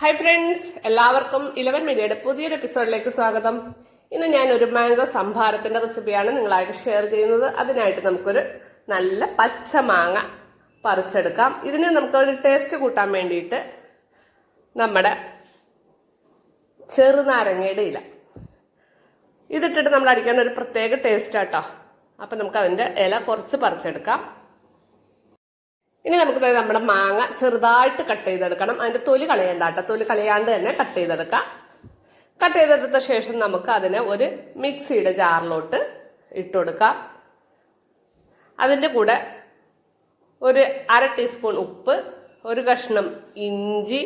Hi friends എല്ലാവർക്കും Eleven മീഡിയയുടെ പുതിയൊരു എപ്പിസോഡിലേക്ക് സ്വാഗതം. ഇന്ന് ഞാൻ ഒരു മാംഗോ സംഭാരത്തിന്റെ റെസിപ്പിയാണ് നിങ്ങളായിട്ട് ഷെയർ ചെയ്യുന്നത്. അതിനായിട്ട് നമുക്കൊരു നല്ല പച്ച മാങ്ങ പറിച്ചെടുക്കാം. ഇതിന് നമുക്കൊരു ടേസ്റ്റ് കൂട്ടാൻ വേണ്ടിയിട്ട് നമ്മുടെ ചെറുനാരങ്ങയുടെ ഇല. ഇതിട്ടിട്ട് നമ്മൾ അടിക്കേണ്ട ഒരു പ്രത്യേക ടേസ്റ്റ് ആട്ടോ അപ്പം നമുക്ക് അതിന്റെ ഇല കുറച്ച് പറിച്ചെടുക്കാം. ഇനി നമുക്ക് നമ്മുടെ മാങ്ങ ചെറുതായിട്ട് കട്ട് ചെയ്തെടുക്കണം. അതിന്റെ തൊലി കളയണ്ട കേട്ടോ. തൊലി കളയാണ്ട് തന്നെ കട്ട് ചെയ്തെടുക്കാം. കട്ട് ചെയ്തെടുത്ത ശേഷം നമുക്ക് അതിനെ ഒരു മിക്സിയുടെ ജാറിലോട്ട് ഇട്ട് കൊടുക്കാം. അതിന്റെ കൂടെ ഒരു അര ടീസ്പൂൺ ഉപ്പ് ഒരു കഷ്ണം ഇഞ്ചി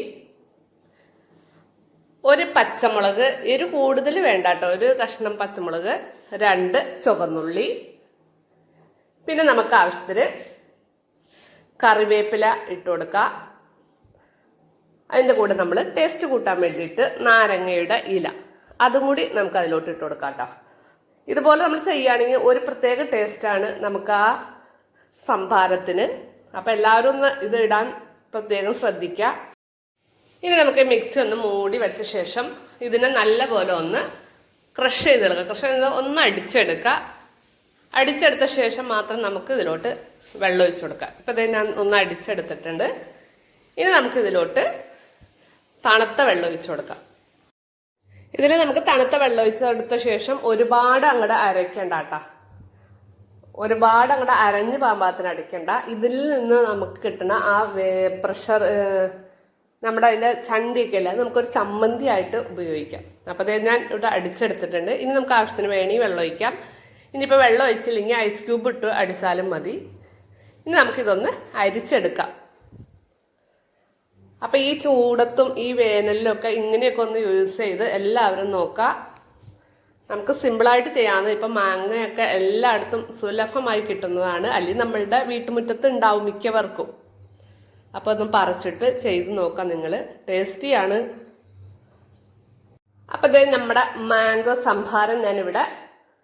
ഒരു പച്ചമുളക് ഒരു കൂടുതൽ വേണ്ട കേട്ടോ. ഒരു കഷ്ണം പച്ചമുളക് രണ്ട് ചുവന്നുള്ളി. പിന്നെ നമുക്ക് ആവശ്യത്തിന് കറിവേപ്പില ഇട്ട് കൊടുക്കുക അതിന്റെ കൂടെ നമ്മൾ ടേസ്റ്റ് കൂട്ടാൻ വേണ്ടിയിട്ട് നാരങ്ങയുടെ ഇല. അതും കൂടി നമുക്ക് അതിലോട്ട് ഇട്ട് കൊടുക്കാം കേട്ടോ. ഇതുപോലെ നമ്മൾ ചെയ്യുകയാണെങ്കിൽ ഒരു പ്രത്യേക ടേസ്റ്റാണ് നമുക്ക് ആ സംഭാരത്തിന്. അപ്പം എല്ലാവരും ഒന്ന് ഇത് ഇടാൻ പ്രത്യേകം ശ്രദ്ധിക്കുക. ഇനി നമുക്ക് മിക്സി ഒന്ന് മൂടി വെച്ച ശേഷം ഇതിനെ നല്ല പോലെ ഒന്ന് ക്രഷ് ചെയ്തെടുക്കുക. ക്രഷ് ചെയ്ത് ഒന്ന് അടിച്ചെടുക്കുക. അടിച്ചെടുത്ത ശേഷം മാത്രം നമുക്ക് ഇതിലോട്ട് വെള്ളം ഒഴിച്ചു കൊടുക്കാം. ഇപ്പം ഇത് ഞാൻ ഒന്ന് അടിച്ചെടുത്തിട്ടുണ്ട്. ഇനി നമുക്ക് ഇതിലോട്ട് തണുത്ത വെള്ളം ഒഴിച്ചു കൊടുക്കാം. ഇതിൽ നമുക്ക് തണുത്ത വെള്ളം ഒഴിച്ചെടുത്ത ശേഷം ഒരുപാട് അങ്ങോട്ട് അരയ്ക്കണ്ട കേട്ടോ ഒരുപാട് അങ്ങോട്ട് അരഞ്ഞ് പാമ്പാത്തിന് അടിക്കണ്ട. ഇതിൽ നിന്ന് നമുക്ക് കിട്ടുന്ന ആ പ്രഷർ നമ്മുടെ അതിന്റെ ചണ്ടിയൊക്കെ അത് നമുക്കൊരു ചമ്മന്തി ആയിട്ട് ഉപയോഗിക്കാം. അപ്പോൾ അതായത് ഞാൻ ഇവിടെ അടിച്ചെടുത്തിട്ടുണ്ട്. ഇനി നമുക്ക് ആവശ്യത്തിന് വേണമെങ്കിൽ വെള്ളം ഒഴിക്കാം ഇനിയിപ്പോൾ വെള്ളം ഒഴിച്ചില്ലെങ്കിൽ ഐസ് ക്യൂബ് ഇട്ട് അടിച്ചാലും മതി. ഇനി നമുക്കിതൊന്ന് അരിച്ചെടുക്കാം. അപ്പം ഈ ചൂടത്തും ഈ വേനലിലും ഒക്കെ ഇങ്ങനെയൊക്കെ ഒന്ന് യൂസ് ചെയ്ത് എല്ലാവരും നോക്കാം. നമുക്ക് സിമ്പിളായിട്ട് ചെയ്യാവുന്ന ഇപ്പം മാങ്ങയൊക്കെ എല്ലായിടത്തും സുലഭമായി കിട്ടുന്നതാണ്. അല്ലെങ്കിൽ നമ്മളുടെ വീട്ടുമുറ്റത്ത് ഉണ്ടാവും മിക്കവർക്കും. അപ്പോൾ ഒന്ന് പറിച്ചിട്ട് ചെയ്ത് നോക്കാം നിങ്ങൾ ടേസ്റ്റിയാണ് അപ്പം ഇതേ നമ്മുടെ മാംഗോ സംഭാരം ഞാനിവിടെ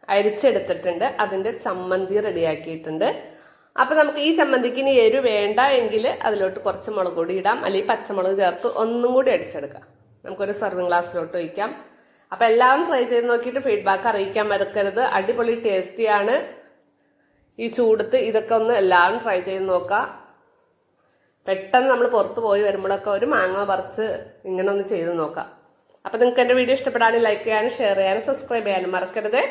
അരിച്ചെടുത്തിട്ടുണ്ട്. അതിന്റെ ചമ്മന്തി റെഡിയാക്കിയിട്ടുണ്ട് അപ്പം നമുക്ക് ഈ ചമ്മന്തിക്ക് ഇനി എരു വേണ്ട എങ്കിൽ അതിലോട്ട് കുറച്ച് മുളക് പൊടി ഇടാം. അല്ലെങ്കിൽ പച്ചമുളക് ചേർത്ത് ഒന്നും കൂടി അടിച്ചെടുക്കാം. നമുക്കൊരു സെർവിങ് ഗ്ലാസ്സിലോട്ട് ഒഴിക്കാം. അപ്പം എല്ലാവരും ട്രൈ ചെയ്ത് നോക്കിയിട്ട് ഫീഡ്ബാക്ക് അറിയിക്കാൻ മറക്കരുത്. അടിപൊളി ടേസ്റ്റിയാണ് ഈ ചൂടത്ത് ഇതൊക്കെ ഒന്ന് എല്ലാവരും ട്രൈ ചെയ്ത് നോക്കാം. പെട്ടെന്ന് നമ്മൾ പുറത്ത് പോയി വരുമ്പോഴൊക്കെ ഒരു മാങ്ങ പറിച്ച് ഇങ്ങനെ ഒന്ന് ചെയ്ത് നോക്കാം. അപ്പം നിങ്ങൾക്ക് എന്റെ വീഡിയോ ഇഷ്ടപ്പെടാനും ലൈക്ക് ചെയ്യാനും ഷെയർ ചെയ്യാനും സബ്സ്ക്രൈബ് ചെയ്യാനും മറക്കരുത്.